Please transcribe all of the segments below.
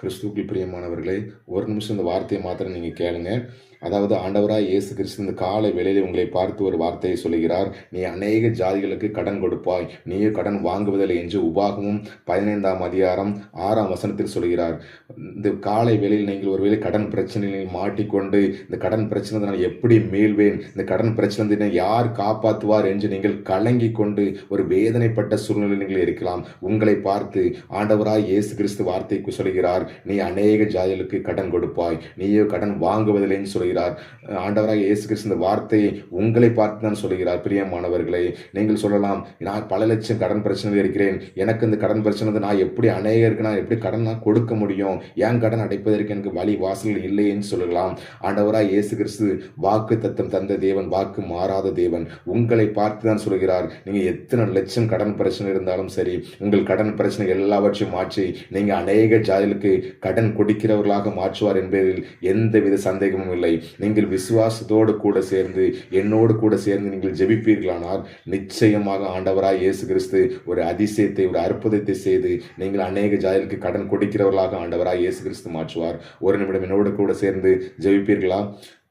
கிறிஸ்துக்கு பிரியமானவர்களே ஒரு நிமிஷம் இந்த வார்த்தையை மாத்திரம் நீங்கள் கேளுங்க. அதாவது ஆண்டவராய் இயேசு கிறிஸ்து இந்த காலை வேளையில் உங்களை பார்த்து ஒரு வார்த்தையை சொல்கிறார் நீ அநேக ஜாதிகளுக்கு கடன் கொடுப்பாய். நீயே கடன் வாங்குவதில்லை என்று உபாகமும் பதினைந்தாம் அதிகாரம் ஆறாம் வசனத்தில் சொல்கிறார் இந்த காலை வேளையில் நீங்கள் ஒருவேளை கடன் பிரச்சனையில் மாட்டிக்கொண்டு இந்த கடன் பிரச்சனை நான் எப்படி மீள்வேன்? இந்த கடன் பிரச்சனை யார் காப்பாற்றுவார் என்று நீங்கள் கலங்கி கொண்டு ஒரு வேதனைப்பட்ட சூழ்நிலை நீங்கள் இருக்கலாம். உங்களை பார்த்து ஆண்டவராக இயேசு கிறிஸ்து வார்த்தைக்கு சொல்கிறார் நீ அநேக ஜாதிகளுக்கு கடன் கொடுப்பாய். நீயோ கடன் வாங்குவதில்லைன்னு சொல்கிறார். ஆண்டவராக இயேசு கிறிஸ்து இந்த வார்த்தையை உங்களை பார்த்து தான் சொல்கிறார். பிரியமானவர்களை நீங்கள் சொல்லலாம் நான் பல லட்சம் கடன் பிரச்சனையில் இருக்கிறேன். எனக்கு இந்த கடன் பிரச்சனை நான் எப்படி அநேகருக்கு நான் எப்படி கடன் நான் கொடுக்க முடியும்? ஏன் கடன் அடைப்பதற்கு எனக்கு வழி வாசல்கள் இல்லை சொல்லலாம். ஆண்டவராக இயேசு கிறிஸ்து வாக்கு தத்தம் தந்த தேவன் வாக்கு மாறாத தேவன். உங்களை பார்த்து தான் சொல்கிறார். நீங்கள் எத்தனை லட்சம் கடன் பிரச்சனை இருந்தாலும் சரி உங்கள் கடன் பிரச்சனை எல்லாவற்றையும் மாற்றி நீங்கள் அநேக ஜாதிகளுக்கு கடன் கொடுக்கிறவர்களாக மாற்றுவார் என்பதில் எந்தவித சந்தேகமும் இல்லை. நீங்கள் விசுவாசத்தோடு கூட சேர்ந்து என்னோடு கூட சேர்ந்து நீங்கள் ஜெபிப்பீர்களானால் நிச்சயமாக ஆண்டவராய் இயேசு கிறிஸ்து ஒரு அதிசயத்தை ஒரு அற்புதத்தை செய்து நீங்கள் அநேக ஜாதிகளுக்கு கடன் கொடுக்கிறவர்களாக ஆண்டவராய் இயேசு கிறிஸ்து மாற்றுவார். ஒரு நிமிடம் என்னோடு கூட சேர்ந்து ஜெபிப்பீர்களா?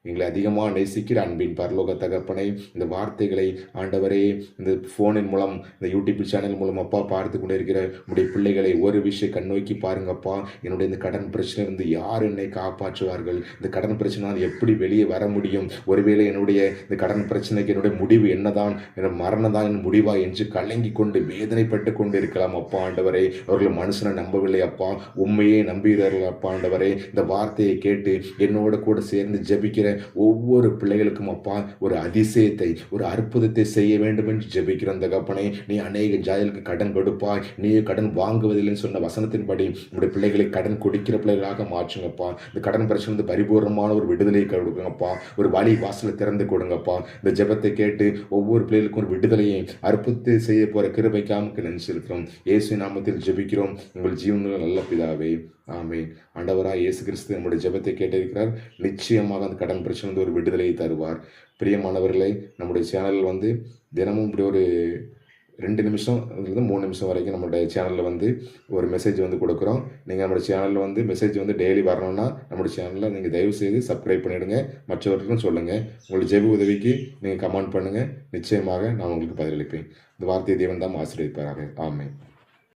எங்களை அதிகமாக நேசிக்கிற அன்பின் பரலோக தகப்பனை இந்த வார்த்தைகளை ஆண்டவரே இந்த ஃபோனின் மூலம் இந்த யூடியூப் சேனல் மூலம் அப்பா பார்த்து கொண்டே இருக்கிற உடைய பிள்ளைகளை ஒரு விஷயம் கண்ணோக்கி பாருங்கப்பா. என்னுடைய இந்த கடன் பிரச்சனை இருந்து யார் என்னை காப்பாற்றுவார்கள்? இந்த கடன் பிரச்சனை எப்படி வெளியே வர முடியும்? ஒருவேளை என்னுடைய இந்த கடன் பிரச்சனைக்கு என்னுடைய முடிவு என்னதான்? என் மரணம் தான் என் முடிவா என்று கலங்கி கொண்டு வேதனைப்பட்டு கொண்டு இருக்கலாம் அப்பா ஆண்டவரே. அவர்கள் மனுஷனை நம்பவில்லை அப்பா. உண்மையே நம்புகிறார்கள் அப்பா ஆண்டவரே. இந்த வார்த்தையை கேட்டு என்னோட கூட சேர்ந்து ஜபிக்கிற ஒவ்வொரு பிள்ளைகளுக்கும் அப்பா ஒரு அதிசயத்தை ஒரு அற்புதத்தை செய்ய வேண்டும் என்று ஜெபிக்கிற அந்த கப்பனை. நீ அநேக ஜாதிகளுக்கு கடன் கொடுப்பாய். நீ கடன் வாங்குவதில்லைன்னு சொன்ன வசனத்தின்படி உங்களுடைய பிள்ளைகளை கடன் கொடுக்கிற பிள்ளைகளாக மாற்றுங்கப்பா. இந்த கடன் பிரச்சனை வந்து பரிபூர்ணமான ஒரு விடுதலை கொடுங்கப்பா. ஒரு வழி வாசலை திறந்து கொடுங்கப்பா. இந்த ஜெபத்தை கேட்டு ஒவ்வொரு பிள்ளைகளுக்கும் ஒரு விடுதலையை அற்புதத்தை செய்ய போகிற கிருபைக்காமக்கு நினைச்சிருக்கிறோம் இயேசு நாமத்தில் ஜெபிக்கிறோம். உங்கள் ஜீவன்கள் நல்ல பிதாவே. ஆமீன். ஆண்டவராக இயேசு கிறிஸ்து நம்முடைய ஜெபத்தை கேட்டிருக்கிறார். நிச்சயமாக அந்த கடன் பிரச்சனை வந்து ஒரு விடுதலையை தருவார். பிரியமானவர்களை நம்முடைய சேனலில் வந்து தினமும் இப்படி ஒரு ரெண்டு நிமிஷம் இருந்து மூணு நிமிஷம் வரைக்கும் நம்மளுடைய சேனலில் வந்து ஒரு மெசேஜ் வந்து கொடுக்குறோம். நீங்கள் நம்மளுடைய சேனலில் வந்து மெசேஜ் வந்து டெய்லி வரணும்னா நம்மளுடைய சேனலில் நீங்கள் தயவு செய்து சப்ஸ்கிரைப் பண்ணிவிடுங்க மற்றவர்களுக்கும் சொல்லுங்கள் உங்களுடைய ஜெப உதவிக்கு நீங்கள் கமெண்ட் பண்ணுங்கள் நிச்சயமாக நான் உங்களுக்கு பதிலளிப்பேன். இந்த வார்த்தையை தேவன் தான் ஆசீர்வதிப்பாராக. ஆமை